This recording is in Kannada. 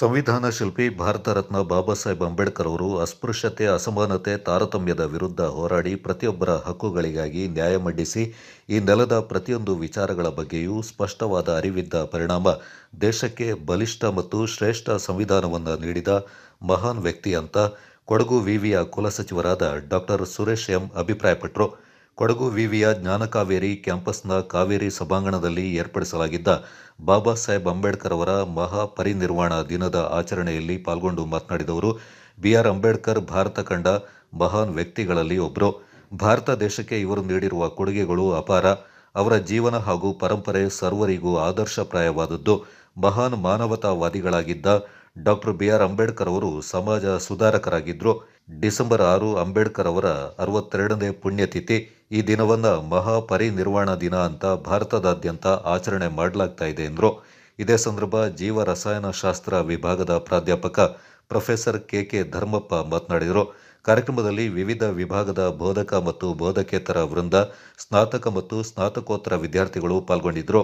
ಸಂವಿಧಾನ ಶಿಲ್ಪಿ ಭಾರತ ರತ್ನ ಬಾಬಾ ಸಾಹೇಬ್ ಅಂಬೇಡ್ಕರ್ ಅವರು ಅಸ್ಪೃಶ್ಯತೆ, ಅಸಮಾನತೆ, ತಾರತಮ್ಯದ ವಿರುದ್ಧ ಹೋರಾಡಿ ಪ್ರತಿಯೊಬ್ಬರ ಹಕ್ಕುಗಳಿಗಾಗಿ ನ್ಯಾಯ ಮಂಡಿಸಿ ಈ ನೆಲದ ಪ್ರತಿಯೊಂದು ವಿಚಾರಗಳ ಬಗ್ಗೆಯೂ ಸ್ಪಷ್ಟವಾದ ಅರಿವಿದ್ದ ಪರಿಣಾಮ ದೇಶಕ್ಕೆ ಬಲಿಷ್ಠ ಮತ್ತು ಶ್ರೇಷ್ಠ ಸಂವಿಧಾನವನ್ನು ನೀಡಿದ ಮಹಾನ್ ವ್ಯಕ್ತಿ ಅಂತ ಕೊಡಗು ವಿವಿಯ ಕುಲಸಚಿವರಾದ ಡಾಕ್ಟರ್ ಸುರೇಶ್ ಎಂ ಅಭಿಪ್ರಾಯಪಟ್ಟರು ಕೊಡಗು ವಿವಿಯ ಜ್ಞಾನಕಾವೇರಿ ಕ್ಯಾಂಪಸ್ನ ಕಾವೇರಿ ಸಭಾಂಗಣದಲ್ಲಿ ಏರ್ಪಡಿಸಲಾಗಿದ್ದ ಬಾಬಾ ಸಾಹೇಬ್ ಅಂಬೇಡ್ಕರ್ ಅವರ ಮಹಾ ಪರಿನಿರ್ವಾಣ ದಿನದ ಆಚರಣೆಯಲ್ಲಿ ಪಾಲ್ಗೊಂಡು ಮಾತನಾಡಿದವರು, ಬಿಆರ್ ಅಂಬೇಡ್ಕರ್ ಭಾರತ ಕಂಡ ಮಹಾನ್ ವ್ಯಕ್ತಿಗಳಲ್ಲಿ ಒಬ್ಬರು ಭಾರತ ದೇಶಕ್ಕೆ ಇವರು ನೀಡಿರುವ ಕೊಡುಗೆಗಳು ಅಪಾರ. ಅವರ ಜೀವನ ಹಾಗೂ ಪರಂಪರೆ ಸರ್ವರಿಗೂ ಆದರ್ಶಪ್ರಾಯವಾದದ್ದು. ಮಹಾನ್ ಮಾನವತಾವಾದಿಗಳಾಗಿದ್ದ ಡಾಕ್ಟರ್ ಬಿ ಆರ್ ಅಂಬೇಡ್ಕರ್ ಅವರು ಸಮಾಜ ಸುಧಾರಕರಾಗಿದ್ದರು ಡಿಸೆಂಬರ್ ಆರು ಅಂಬೇಡ್ಕರ್ ಅವರ ಅರವತ್ತೆರಡನೇ ಪುಣ್ಯತಿಥಿ. ಈ ದಿನವನ್ನು ಮಹಾಪರಿನಿರ್ವಾಣ ದಿನ ಅಂತ ಭಾರತದಾದ್ಯಂತ ಆಚರಣೆ ಮಾಡಲಾಗ್ತಾ ಇದೆ ಎಂದರು. ಇದೇ ಸಂದರ್ಭ ಜೀವ ರಸಾಯನಶಾಸ್ತ್ರ ವಿಭಾಗದ ಪ್ರಾಧ್ಯಾಪಕ ಪ್ರೊಫೆಸರ್ ಕೆ ಕೆ ಧರ್ಮಪ್ಪ ಮಾತನಾಡಿದರು. ಕಾರ್ಯಕ್ರಮದಲ್ಲಿ ವಿವಿಧ ವಿಭಾಗದ ಬೋಧಕ ಮತ್ತು ಬೋಧಕೇತರ ವೃಂದ, ಸ್ನಾತಕ ಮತ್ತು ಸ್ನಾತಕೋತ್ತರ ವಿದ್ಯಾರ್ಥಿಗಳು ಪಾಲ್ಗೊಂಡಿದ್ದರು